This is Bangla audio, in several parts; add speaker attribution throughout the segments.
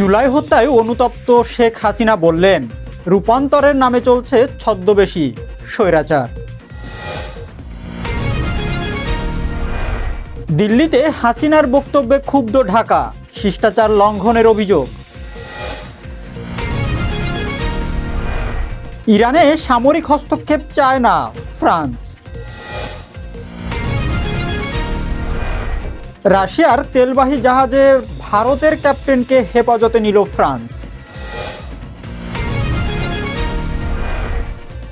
Speaker 1: জুলাই হত্যায় অনুতপ্ত শেখ হাসিনা বললেন, রূপান্তরের নামে চলছে ছদ্মবেশী স্বৈরাচার। দিল্লিতে হাসিনার বক্তব্যে ক্ষুব্ধ ঢাকা, শিষ্টাচার লঙ্ঘনের অভিযোগ। ইরানে সামরিক হস্তক্ষেপ চায় না ফ্রান্স। রাশিয়ার তেলবাহী জাহাজে ভারতের ক্যাপ্টেনকে হেফাজতে নিল ফ্রান্স।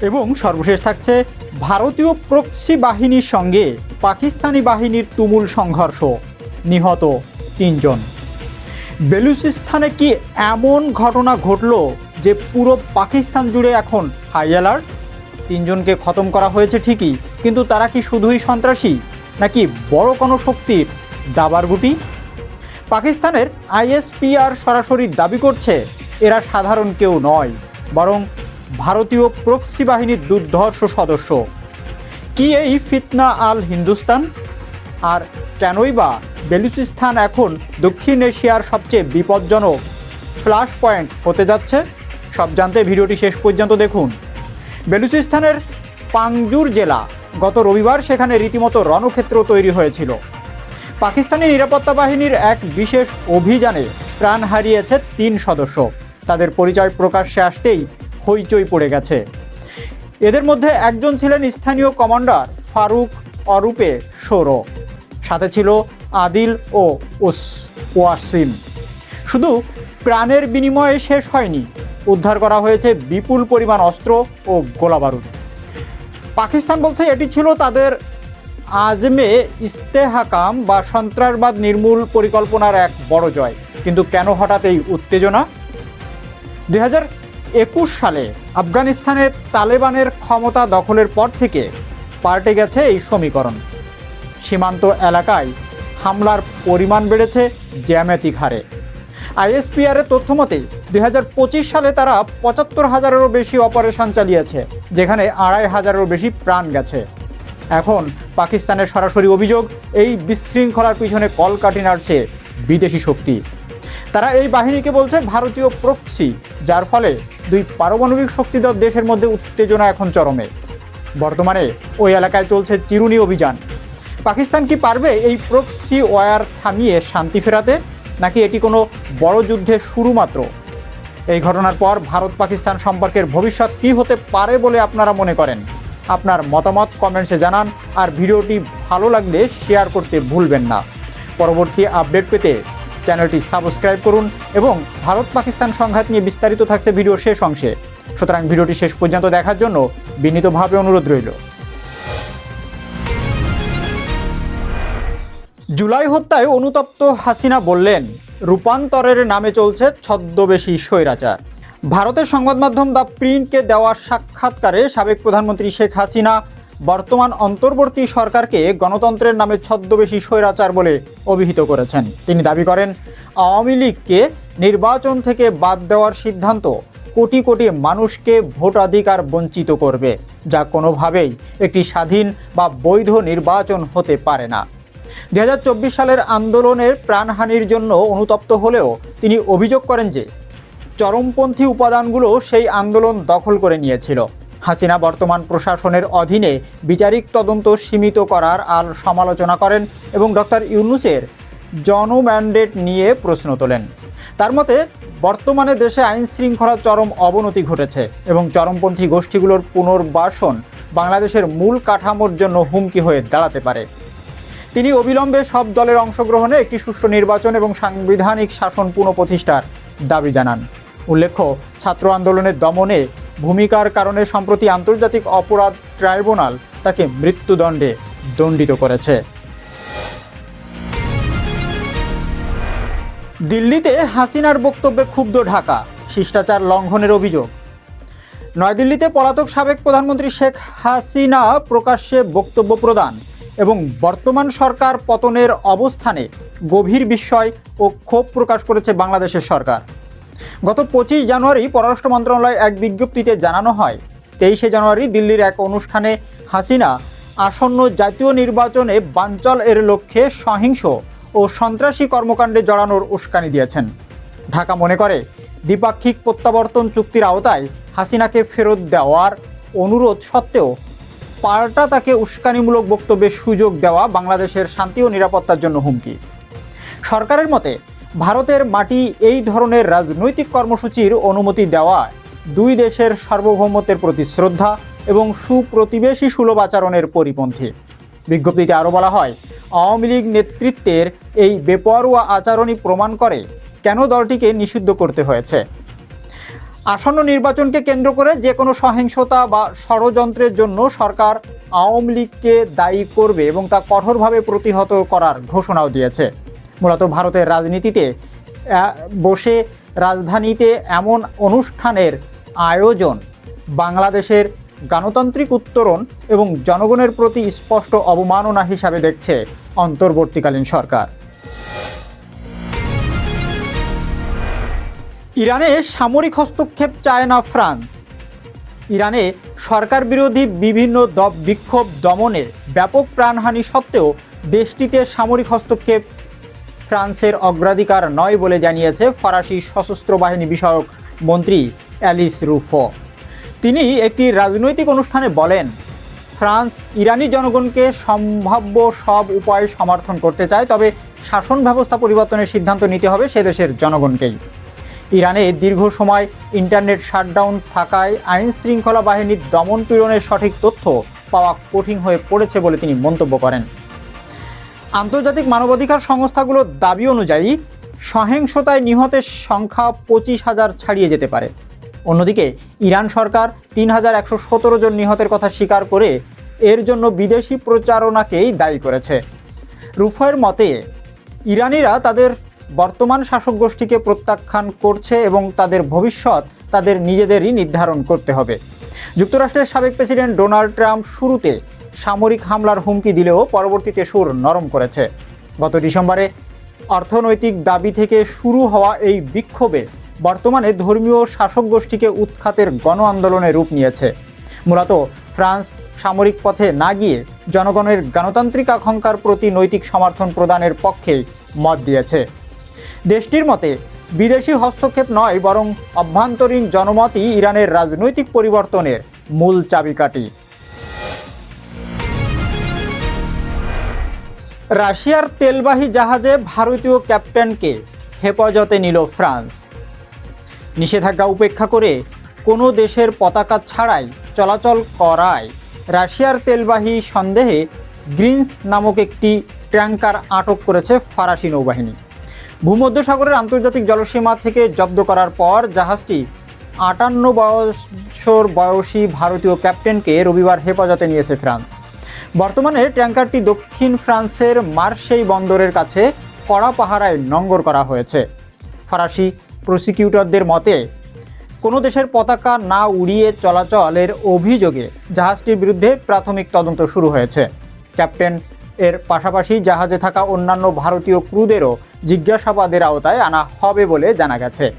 Speaker 1: এবং সর্বশেষ থাকছে ভারতীয় প্রক্সি বাহিনীর সঙ্গে পাকিস্তানি বাহিনীর তুমুল সংঘর্ষ। নিহত তিনজন। বেলুচিস্তানে কি এমন ঘটনা ঘটল যে পুরো পাকিস্তান জুড়ে এখন হাই অ্যালার্ট তিনজনকে খতম করা হয়েছে ঠিকই, কিন্তু তারা কি শুধুই সন্ত্রাসী? নাকি বড় কোনো শক্তির দাবার গুটি। পাকিস্তানের আইএসপিআর সরাসরি দাবি করছে, এরা সাধারণ কেউ নয়, বরং ভারতীয় প্রক্সি বাহিনীর দুর্ধর্ষ সদস্য। কি এই ফিতনা আল হিন্দুস্তান? আর কেনই বা বেলুচিস্তান এখন দক্ষিণ এশিয়ার সবচেয়ে বিপজ্জনক ফ্লাশ পয়েন্ট হতে যাচ্ছে? সব জানতে ভিডিওটি শেষ পর্যন্ত দেখুন। বেলুচিস্তানের পাংজুর জেলা গত রবিবার সেখানে রীতিমতো রণক্ষেত্র তৈরি হয়েছিল। পাকিস্তানি নিরাপত্তা বাহিনীর এক বিশেষ অভিযানে প্রাণ হারিয়েছে তিন সদস্য। তাদের পরিচয় প্রকাশ্যে আসতেই হইচই পড়ে গেছে। এদের মধ্যে একজন ছিলেন স্থানীয় কমান্ডার ফারুক অরূপে সৌর, সাথে ছিল আদিল ও উস ওয়াসিম শুধু প্রাণের বিনিময়ে শেষ হয়নি, উদ্ধার করা হয়েছে বিপুল পরিমাণ অস্ত্র ও গোলাবারুদ। পাকিস্তান বলছে এটি ছিল তাদের আজমে ইস্তেহাকাম বা সন্ত্রাসবাদ নির্মূল পরিকল্পনার এক বড় জয়। কিন্তু কেন হঠাৎ এই উত্তেজনা? দুই একুশ সালে আফগানিস্তানে তালেবানের ক্ষমতা দখলের পর থেকে পাল্টে গেছে এই সমীকরণ। সীমান্ত এলাকায় হামলার পরিমাণ বেড়েছে জ্যামিতিক হারে। আইএসপিআরের তথ্য মতে দুই সালে তারা পঁচাত্তর হাজারেরও বেশি অপারেশন চালিয়েছে, যেখানে আড়াই হাজারেরও বেশি প্রাণ গেছে। এখন পাকিস্তানের সরাসরি অভিযোগ, এই বিশৃঙ্খলার পিছনে কলকাঠি নাড়ছে বিদেশি শক্তি। তারা এই বাহিনীকে বলছে ভারতীয় প্রক্সি, যার ফলে দুই পারমাণবিক শক্তিধর দেশের মধ্যে উত্তেজনা এখন চরমে। বর্তমানে ওই এলাকায় চলছে চিরুনি অভিযান। পাকিস্তান কি পারবে এই প্রক্সি ওয়ার থামিয়ে শান্তি ফেরাতে, নাকি এটি কোনো বড় যুদ্ধের শুরু মাত্র? এই ঘটনার পর ভারত পাকিস্তান সম্পর্কের ভবিষ্যৎ কী হতে পারে বলে আপনারা মনে করেন? আপনার মতামত কমেন্টসে জানান আর ভিডিওটি ভালো লাগলে শেয়ার করতে ভুলবেন না। পরবর্তী আপডেট পেতে চ্যানেলটি সাবস্ক্রাইব করুন এবং ভারত পাকিস্তান সংঘাত নিয়ে বিস্তারিত থাকছে ভিডিও শেষ অংশে। সুতরাং ভিডিওটি শেষ পর্যন্ত দেখার জন্য বিনীতভাবে অনুরোধ রইল। জুলাই হত্যায় অনুতপ্ত হাসিনা বললেন, রূপান্তরের নামে চলছে ছদ্মবেশী স্বৈরাচার। ভারতের সংবাদ মাধ্যম দ্য প্রিন্টকে দেওয়া সাক্ষাৎকারে সাবেক প্রধানমন্ত্রী শেখ হাসিনা, বর্তমান অন্তর্বর্তী সরকারকে গণতন্ত্রের নামে ছদ্মবেশী স্বৈরাচার বলে অভিহিত করেছেন। তিনি দাবি করেন, আওয়ামী লীগকে নির্বাচন থেকে বাদ দেওয়ার সিদ্ধান্ত কোটি কোটি মানুষকে ভোটাধিকার বঞ্চিত করবে, যা কোনোভাবেই একটি স্বাধীন বা বৈধ নির্বাচন হতে পারে না। দু হাজার চব্বিশ সালের আন্দোলনের প্রাণহানির জন্য অনুতপ্ত হলেও তিনি অভিযোগ করেন যে চরমপন্থী উপাদানগুলো সেই আন্দোলন দখল করে নিয়েছিল। হাসিনা বর্তমান প্রশাসনের অধীনে বিচারিক তদন্ত সীমিত করার আর সমালোচনা করেন এবং ডক্টর ইউনুসের জনম্যান্ডেট নিয়ে প্রশ্ন তোলেন। তার মতে, বর্তমানে দেশে আইন শৃঙ্খলার চরম অবনতি ঘটেছে এবং চরমপন্থী গোষ্ঠীগুলোর পুনর্বাসন বাংলাদেশের মূল কাঠামোর জন্য হুমকি হয়ে দাঁড়াতে পারে। তিনি অবিলম্বে সব দলের অংশগ্রহণে একটি সুষ্ঠু নির্বাচন এবং সাংবিধানিক শাসন পুনঃপ্রতিষ্ঠার দাবি জানান। উল্লেখ্য, ছাত্র আন্দোলনের দমনে ভূমিকার কারণে সম্প্রতি আন্তর্জাতিক অপরাধ ট্রাইব্যুনাল তাকে মৃত্যুদণ্ডে দণ্ডিত করেছে। দিল্লিতে হাসিনার বক্তব্যে ক্ষুব্ধ ঢাকা, শিষ্টাচার লঙ্ঘনের অভিযোগ। নয়াদিল্লিতে পলাতক সাবেক প্রধানমন্ত্রী শেখ হাসিনা প্রকাশ্যে বক্তব্য প্রদান এবং বর্তমান সরকার পতনের অবস্থানে গভীর বিস্ময় ও ক্ষোভ প্রকাশ করেছে বাংলাদেশের সরকার। গত পঁচিশ জানুয়ারি পররাষ্ট্র মন্ত্রণালয় এক বিজ্ঞপ্তিতে জানানো হয়, তেইশে জানুয়ারি দিল্লির এক অনুষ্ঠানে হাসিনা আসন্ন জাতীয় নির্বাচনে বাঞ্চল এর লক্ষ্যে সহিংস ও সন্ত্রাসী কর্মকাণ্ডে জড়ানোর উস্কানি দিয়েছেন। ঢাকা মনে করে, দ্বিপাক্ষিক প্রত্যাবর্তন চুক্তির আওতায় হাসিনাকে ফেরত দেওয়ার অনুরোধ সত্ত্বেও পাল্টা তাকে উস্কানিমূলক বক্তব্যের সুযোগ দেওয়া বাংলাদেশের শান্তি ও নিরাপত্তার জন্য হুমকি। সরকারের মতে ভারতের মাটি এই ধরনের রাজনৈতিক কর্মসূচির অনুমতি দেওয়া দুই দেশের সার্বভৌমত্বের প্রতি শ্রদ্ধা এবং সুপ্রতিবেশী সুলভ আচরণের পরিপন্থী। বিজ্ঞপ্তিতে আরও বলা হয়, আওয়ামী লীগ নেতৃত্বের এই বেপরোয়া আচরণই প্রমাণ করে কেন দলটিকে নিষিদ্ধ করতে হয়েছে। আসন্ন নির্বাচনকে কেন্দ্র করে যে কোনো সহিংসতা বা ষড়যন্ত্রের জন্য সরকার আওয়ামী লীগকে দায়ী করবে এবং তা কঠোরভাবে প্রতিহত করার ঘোষণাও দিয়েছে। মূলত ভারতের রাজনীতিতে বসে রাজধানীতে এমন অনুষ্ঠানের আয়োজন, বাংলাদেশের গণতান্ত্রিক উত্তরণ এবং জনগণের প্রতি স্পষ্ট অবমাননা হিসাবে দেখছে অন্তর্বর্তীকালীন সরকার। ইরানে সামরিক হস্তক্ষেপ চায় না ফ্রান্স। ইরানে সরকার বিরোধী বিভিন্ন বিক্ষোভ দমনে ব্যাপক প্রাণহানি সত্ত্বেও দেশটিতে সামরিক হস্তক্ষেপ ফ্রান্সের অগ্রাধিকার নয় বলে জানিয়েছে ফরাসি সশস্ত্র বাহিনী বিষয়ক মন্ত্রী অ্যালিস রুফো। তিনি একটি রাজনৈতিক অনুষ্ঠানে বলেন, ফ্রান্স ইরানি জনগণকে সম্ভাব্য সব উপায় সমর্থন করতে চায়, তবে শাসন ব্যবস্থা পরিবর্তনের সিদ্ধান্ত নিতে হবে সে দেশের জনগণকেই। ইরানে দীর্ঘ সময় ইন্টারনেট শাটডাউন থাকায় আইন শৃঙ্খলা বাহিনীর দমন পীড়নের সঠিক তথ্য পাওয়া কঠিন হয়ে পড়েছে বলে তিনি মন্তব্য করেন। আন্তর্জাতিক মানবাধিকার সংস্থাগুলোর দাবি অনুযায়ী সহিংসতায় নিহতের সংখ্যা পঁচিশ হাজার ছাড়িয়ে যেতে পারে। অন্যদিকে, ইরান সরকার তিন হাজার একশো সতেরো জন নিহতের কথা স্বীকার করে এর জন্য বিদেশি প্রচারণাকেই দায়ী করেছে। রুফয়ের মতে, ইরানিরা তাদের বর্তমান শাসক গোষ্ঠীকে প্রত্যাখ্যান করছে এবং তাদের ভবিষ্যৎ তাদের নিজেদেরই নির্ধারণ করতে হবে। যুক্তরাষ্ট্রের সাবেক প্রেসিডেন্ট ডোনাল্ড ট্রাম্প শুরুতে সামরিক হামলার হুমকি দিলেও পরবর্তীতে সুর নরম করেছে। গত ডিসেম্বরে অর্থনৈতিক দাবি থেকে শুরু হওয়া এই বিক্ষোভে বর্তমানে ধর্মীয় শাসক গোষ্ঠীকে উৎখাতের গণ আন্দোলনে রূপ নিয়েছে। মূলত ফ্রান্স সামরিক পথে না গিয়ে জনগণের গণতান্ত্রিক আকাঙ্ক্ষার প্রতি নৈতিক সমর্থন প্রদানের পক্ষেই মত দিয়েছে। দেশটির মতে, বিদেশি হস্তক্ষেপ নয়, বরং অভ্যন্তরীণ জনমতই ইরানের রাজনৈতিক পরিবর্তনের মূল চাবিকাঠি। রাশিয়ার তেলবাহী জাহাজে ভারতীয় ক্যাপ্টেনকে হেফাজতে নিল ফ্রান্স। নিষেধাজ্ঞা উপেক্ষা করে কোনো দেশের পতাকা ছাড়াই চলাচল করায় রাশিয়ার তেলবাহী সন্দেহে গ্রিনস নামক একটি ট্যাঙ্কার আটক করেছে ফরাসি নৌবাহিনী। ভূমধ্যসাগরের আন্তর্জাতিক জলসীমা থেকে জব্দ করার পর জাহাজটি আটান্ন বছর বয়সী ভারতীয় ক্যাপ্টেনকে রবিবার হেফাজতে নিয়েছে ফ্রান্স। বর্তমানে ট্যাঙ্কারটি দক্ষিণ ফ্রান্সের মার্সেই বন্দরের কাছে কড়া পাহারায় নঙ্গর করা হয়েছে। ফরাসি প্রসিকিউটরদের মতে, কোনো দেশের পতাকা না উড়িয়ে চলাচলের অভিযোগে জাহাজটির বিরুদ্ধে প্রাথমিক তদন্ত শুরু হয়েছে। ক্যাপ্টেন এর পাশাপাশি জাহাজে থাকা অন্যান্য ভারতীয় ক্রুদেরও জিজ্ঞাসাবাদের আওতায় আনা হবে বলে জানা গেছে।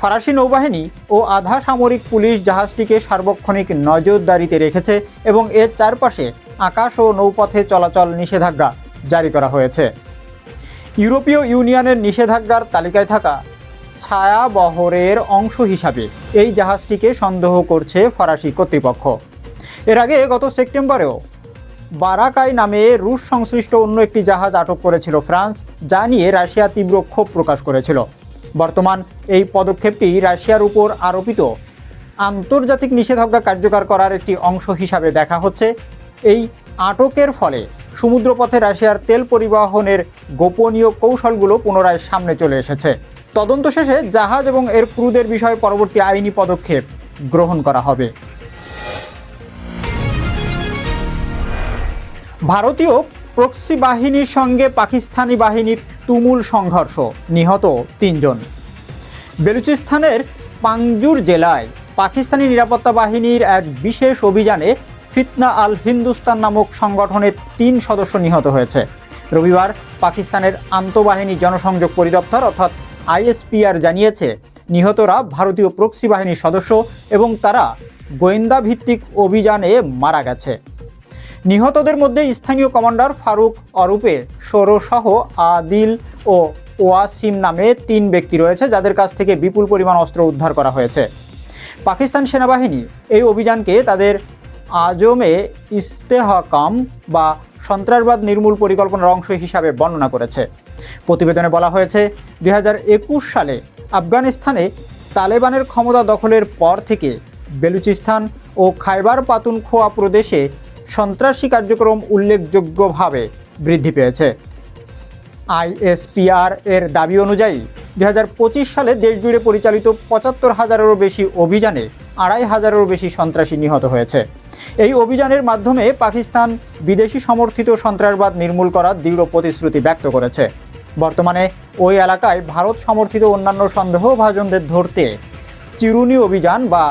Speaker 1: ফরাসি নৌবাহিনী ও আধা সামরিক পুলিশ জাহাজটিকে সার্বক্ষণিক নজরদারিতে রেখেছে এবং এর চারপাশে আকাশ ও নৌপথে চলাচল নিষেধাজ্ঞা জারি করা হয়েছে। ইউরোপীয় ইউনিয়নের নিষেধাজ্ঞার তালিকায় থাকা ছায়াবহরের অংশ হিসাবে এই জাহাজটিকে সন্দেহ করছে ফরাসি কর্তৃপক্ষ। এর আগে গত সেপ্টেম্বরেও বারাকাই নামে রুশ সংশ্লিষ্ট অন্য একটি জাহাজ আটক করেছিল ফ্রান্স, যা নিয়ে রাশিয়া তীব্র ক্ষোভ প্রকাশ করেছিল। বর্তমান এই পদক্ষেপটি রাশিয়ার উপর আরোপিত আন্তর্জাতিক নিষেধাজ্ঞা কার্যকর করার একটি অংশ হিসাবে দেখা হচ্ছে। এই আটকের ফলে সমুদ্রপথে রাশিয়ার তেল পরিবহনের গোপনীয় কৌশলগুলো পুনরায় সামনে চলে এসেছে। তদন্ত শেষে জাহাজ এবং এর ক্রুদের বিষয়ে পরবর্তী আইনি পদক্ষেপ গ্রহণ করা হবে। ভারতীয় প্রক্সি বাহিনীর সঙ্গে পাকিস্তানি বাহিনীর তুমুল সংঘর্ষ, নিহত তিনজন। বেলুচিস্তানের পাংজুর জেলায় পাকিস্তানি নিরাপত্তা বাহিনীর এক বিশেষ অভিযানে ফিতনা আল হিন্দুস্তান নামক সংগঠনের তিন সদস্য নিহত হয়েছে। রবিবার পাকিস্তানের আন্তঃবাহিনী জনসংযোগ পরিদপ্তর অর্থাৎ আইএসপিআর জানিয়েছে, নিহতরা ভারতীয় প্রক্সি বাহিনীর সদস্য এবং তারা গোয়েন্দা ভিত্তিক অভিযানে মারা গেছে। নিহতদের মধ্যে স্থানীয় কমান্ডার ফারুক অরূপে সৌরসহ আদিল ও ওয়াসিম নামে তিন ব্যক্তি রয়েছে যাদের কাছ থেকে বিপুল পরিমাণ অস্ত্র উদ্ধার করা হয়েছে। পাকিস্তান সেনাবাহিনী এই অভিযানকে তাদের আজমে ইস্তেহকাম বা সন্ত্রাসবাদ নির্মূল পরিকল্পনার অংশ হিসাবে বর্ণনা করেছে। প্রতিবেদনে বলা হয়েছে দু হাজার একুশ সালে আফগানিস্তানে তালেবানের ক্ষমতা দখলের পর থেকে বেলুচিস্তান ও খাইবার পাতুনখোয়া প্রদেশে সন্ত্রাসী কার্যক্রম উল্লেখযোগ্যভাবে বৃদ্ধি পেয়েছে। আইএসপিআর এর দাবি অনুযায়ী দুই হাজার পঁচিশ সালে দেশজুড়ে পরিচালিত পঁচাত্তর হাজারেরও বেশি অভিযানে আড়াই হাজারেরও বেশি সন্ত্রাসী নিহত হয়েছে। এই অভিযানের মাধ্যমে পাকিস্তান বিদেশি সমর্থিত সন্ত্রাসবাদ নির্মূল করার দৃঢ় প্রতিশ্রুতি ব্যক্ত করেছে। বর্তমানে ওই এলাকায় ভারত সমর্থিত অন্যান্য সন্দেহভাজনদের ধরতে চিরুনি অভিযান বা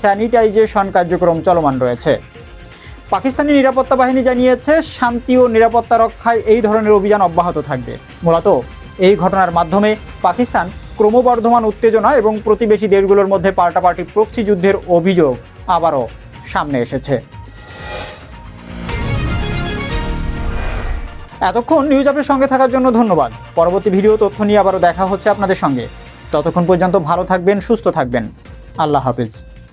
Speaker 1: স্যানিটাইজেশন কার্যক্রম চলমান রয়েছে। পাকিস্তানি নিরাপত্তা বাহিনী জানিয়েছে, শান্তি ও নিরাপত্তা রক্ষায় এই ধরনের অভিযান অব্যাহত থাকবে। মূলত এই ঘটনার মাধ্যমে পাকিস্তান ক্রমবর্ধমান উত্তেজনা এবং প্রতিবেশী দেশগুলোর মধ্যে পাল্টাপাল্টি প্রক্সি যুদ্ধের অভিযোগ আবারও সামনে এসেছে। এতক্ষণ নিউজ আপের সঙ্গে থাকার জন্য ধন্যবাদ। পরবর্তী ভিডিও তথ্য নিয়ে আবারও দেখা হচ্ছে আপনাদের সঙ্গে। ততক্ষণ পর্যন্ত ভালো থাকবেন, সুস্থ থাকবেন। আল্লাহ হাফিজ।